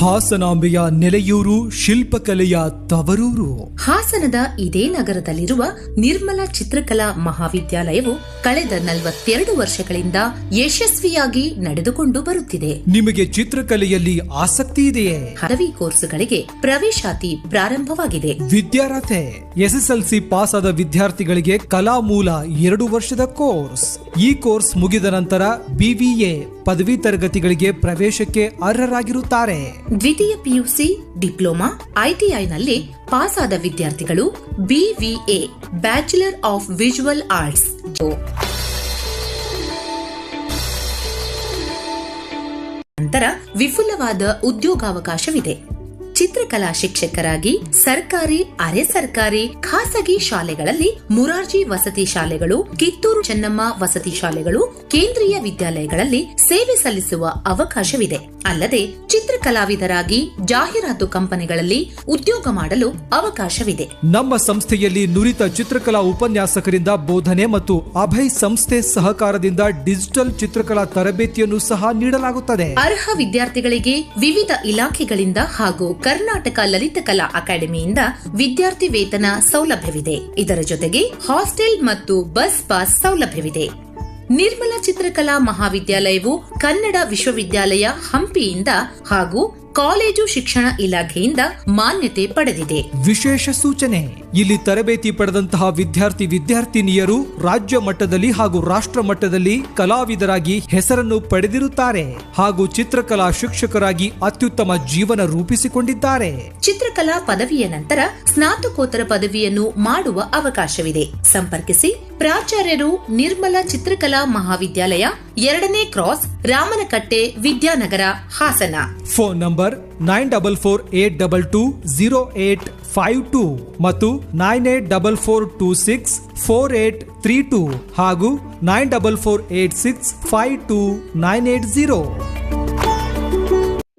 ಹಾಸನಾಂಬೆಯ ನೆಲೆಯೂರು ಶಿಲ್ಪಕಲೆಯ ತವರೂರು. ಹಾಸನದ ಇದೇ ನಗರದಲ್ಲಿರುವ ನಿರ್ಮಲ ಚಿತ್ರಕಲಾ ಮಹಾವಿದ್ಯಾಲಯವು ಕಳೆದ ನಲವತ್ತೆರಡು ವರ್ಷಗಳಿಂದ ಯಶಸ್ವಿಯಾಗಿ ನಡೆದುಕೊಂಡು ಬರುತ್ತಿದೆ. ನಿಮಗೆ ಚಿತ್ರಕಲೆಯಲ್ಲಿ ಆಸಕ್ತಿ ಇದೆಯೇ? ಪದವಿ ಕೋರ್ಸುಗಳಿಗೆ ಪ್ರವೇಶಾತಿ ಪ್ರಾರಂಭವಾಗಿದೆ. ವಿದ್ಯಾರ್ಹತೆ ಎಸ್ಎಸ್ಎಲ್ಸಿ ಪಾಸ್ ಆದ ವಿದ್ಯಾರ್ಥಿಗಳಿಗೆ ಕಲಾ ಮೂಲ ಎರಡು ವರ್ಷದ ಕೋರ್ಸ್. ಈ ಕೋರ್ಸ್ ಮುಗಿದ ನಂತರ ಬಿವಿಎ ಪದವಿ ತರಗತಿಗಳಿಗೆ ಪ್ರವೇಶಕ್ಕೆ ಅರ್ಹರಾಗಿರುತ್ತಾರೆ. ದ್ವಿತೀಯ ಪಿಯುಸಿ, ಡಿಪ್ಲೊಮಾ ಐಟಿಐನಲ್ಲಿ ಪಾಸ್ ಆದ ವಿದ್ಯಾರ್ಥಿಗಳು BVA bachelor of visual arts. ನಂತರ ವಿಫುಲವಾದ ಉದ್ಯೋಗಾವಕಾಶವಿದೆ. ಚಿತ್ರಕಲಾ ಶಿಕ್ಷಕರಾಗಿ ಸರ್ಕಾರಿ ಅರೆ ಸರ್ಕಾರಿ ಖಾಸಗಿ ಶಾಲೆಗಳಲ್ಲಿ ಮುರಾರ್ಜಿ ವಸತಿ ಶಾಲೆಗಳು ಕಿತ್ತೂರು ಚೆನ್ನಮ್ಮ ವಸತಿ ಶಾಲೆಗಳು ಕೇಂದ್ರೀಯ ವಿದ್ಯಾಲಯಗಳಲ್ಲಿ ಸೇವೆ ಸಲ್ಲಿಸುವ ಅವಕಾಶವಿದೆ. ಅಲ್ಲದೆ ಚಿತ್ರಕಲಾವಿದರಾಗಿ ಜಾಹೀರಾತು ಕಂಪನಿಗಳಲ್ಲಿ ಉದ್ಯೋಗ ಮಾಡಲು ಅವಕಾಶವಿದೆ. ನಮ್ಮ ಸಂಸ್ಥೆಯಲ್ಲಿ ನುರಿತ ಚಿತ್ರಕಲಾ ಉಪನ್ಯಾಸಕರಿಂದ ಬೋಧನೆ ಮತ್ತು ಅಭಯ್ ಸಂಸ್ಥೆ ಸಹಕಾರದಿಂದ ಡಿಜಿಟಲ್ ಚಿತ್ರಕಲಾ ತರಬೇತಿಯನ್ನು ಸಹ ನೀಡಲಾಗುತ್ತದೆ. ಅರ್ಹ ವಿದ್ಯಾರ್ಥಿಗಳಿಗೆ ವಿವಿಧ ಇಲಾಖೆಗಳಿಂದ ಹಾಗೂ ಕರ್ನಾಟಕ ಲಲಿತ ಕಲಾ ಅಕಾಡೆಮಿಯಿಂದ ವಿದ್ಯಾರ್ಥಿ ವೇತನ ಸೌಲಭ್ಯವಿದೆ. ಇದರ ಜೊತೆಗೆ ಹಾಸ್ಟೆಲ್ ಮತ್ತು ಬಸ್ ಪಾಸ್ ಸೌಲಭ್ಯವಿದೆ. ನಿರ್ಮಲ ಚಿತ್ರಕಲಾ ಮಹಾವಿದ್ಯಾಲಯವು ಕನ್ನಡ ವಿಶ್ವವಿದ್ಯಾಲಯ ಹಂಪಿಯಿಂದ ಹಾಗೂ ಕಾಲೇಜು ಶಿಕ್ಷಣ ಇಲಾಖೆಯಿಂದ ಮಾನ್ಯತೆ ಪಡೆದಿದೆ. ವಿಶೇಷ ಸೂಚನೆ. ಇಲ್ಲಿ ತರಬೇತಿ ಪಡೆದಂತಹ ವಿದ್ಯಾರ್ಥಿ ವಿದ್ಯಾರ್ಥಿನಿಯರು ರಾಜ್ಯ ಮಟ್ಟದಲ್ಲಿ ಹಾಗೂ ರಾಷ್ಟ್ರ ಮಟ್ಟದಲ್ಲಿ ಕಲಾವಿದರಾಗಿ ಹೆಸರನ್ನು ಪಡೆದಿರುತ್ತಾರೆ ಹಾಗೂ ಚಿತ್ರಕಲಾ ಶಿಕ್ಷಕರಾಗಿ ಅತ್ಯುತ್ತಮ ಜೀವನ ರೂಪಿಸಿಕೊಂಡಿದ್ದಾರೆ. ಚಿತ್ರಕಲಾ ಪದವಿಯ ನಂತರ ಸ್ನಾತಕೋತ್ತರ ಪದವಿಯನ್ನು ಮಾಡುವ ಅವಕಾಶವಿದೆ. ಸಂಪರ್ಕಿಸಿ ಪ್ರಾಚಾರ್ಯರು ನಿರ್ಮಲ ಚಿತ್ರಕಲಾ ಮಹಾವಿದ್ಯಾಲಯ ಎರಡನೇ cross Ramanakatte Vidyanagara Hassan. Phone number nine double four eight double two zero eight five two ಮತ್ತು nine eight double four two six four eight three two ಹಾಗೂ nine double four eight six five two nine eight zero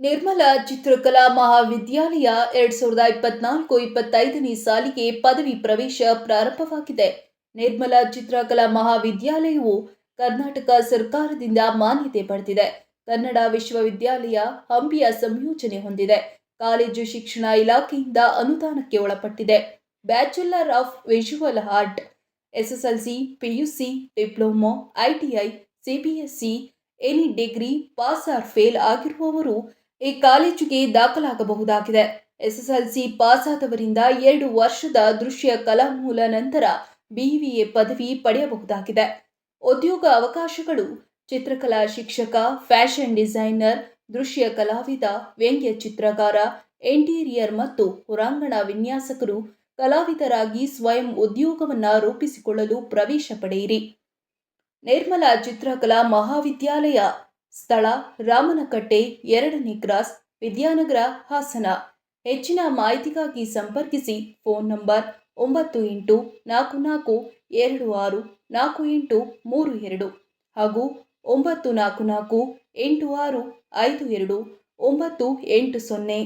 Nirmala Chitrakala Mahavidyalaya ಎರಡ್ ಸಾವಿರದ ಇಪ್ಪತ್ನಾಲ್ಕು ಇಪ್ಪತ್ತೈದನೇ ಸಾಲಿಗೆ ಪದವಿ ಪ್ರವೇಶ ಪ್ರಾರಂಭವಾಗಿದೆ. ನಿರ್ಮಲ ಚಿತ್ರಕಲಾ ಮಹಾವಿದ್ಯಾಲಯವು ಕರ್ನಾಟಕ ಸರ್ಕಾರದಿಂದ ಮಾನ್ಯತೆ ಪಡೆದಿದೆ. ಕನ್ನಡ ವಿಶ್ವವಿದ್ಯಾಲಯ ಹಂಪಿಯ ಸಂಯೋಜನೆ ಹೊಂದಿದೆ. ಕಾಲೇಜು ಶಿಕ್ಷಣ ಇಲಾಖೆಯಿಂದ ಅನುದಾನಕ್ಕೆ ಒಳಪಟ್ಟಿದೆ. Bachelor of visual art, SSLC, PUC, diploma ITI CBSE any degree pass or fail ಆಗಿರುವವರು ಈ ಕಾಲೇಜಿಗೆ ದಾಖಲಾಗಬಹುದಾಗಿದೆ. ಎಸ್ಎಸ್ಎಲ್ಸಿ ಪಾಸ್ ಆದವರಿಂದ ಎರಡು ವರ್ಷದ ದೃಶ್ಯ ಕಲಾ ಮೂಲ ನಂತರ ಬಿವಿಎ ಪದವಿ ಪಡೆಯಬಹುದಾಗಿದೆ. ಉದ್ಯೋಗ ಅವಕಾಶಗಳು, ಚಿತ್ರಕಲಾ ಶಿಕ್ಷಕ, ಫ್ಯಾಷನ್ ಡಿಸೈನರ್ ದೃಶ್ಯ ಕಲಾವಿದ, ವ್ಯಂಗ್ಯ ಚಿತ್ರಕಾರ ಇಂಟೀರಿಯರ್ ಮತ್ತು ಹೊರಾಂಗಣ ವಿನ್ಯಾಸಕರು ಕಲಾವಿದರಾಗಿ ಸ್ವಯಂ ಉದ್ಯೋಗವನ್ನು ರೂಪಿಸಿಕೊಳ್ಳಲು ಪ್ರವೇಶ ಪಡೆಯಿರಿ. ನಿರ್ಮಲ ಚಿತ್ರಕಲಾ ಮಹಾವಿದ್ಯಾಲಯ, ಸ್ಥಳ ರಾಮನಕಟ್ಟೆ, ಎರಡನೇ ಕ್ರಾಸ್, ವಿದ್ಯಾನಗರ, ಹಾಸನ. ಹೆಚ್ಚಿನ ಮಾಹಿತಿಗಾಗಿ ಸಂಪರ್ಕಿಸಿ, ಫೋನ್ ನಂಬರ್ ಒಂಬತ್ತು ಎಂಟು ನಾಲ್ಕು ನಾಲ್ಕು ಎರಡು ಆರು ನಾಲ್ಕು ಎಂಟು ಮೂರು ಎರಡು ಹಾಗೂ ಒಂಬತ್ತು ನಾಲ್ಕು ನಾಲ್ಕು ಎಂಟು ಆರು ಐದು ಎರಡು ಒಂಬತ್ತು ಎಂಟು ಸೊನ್ನೆ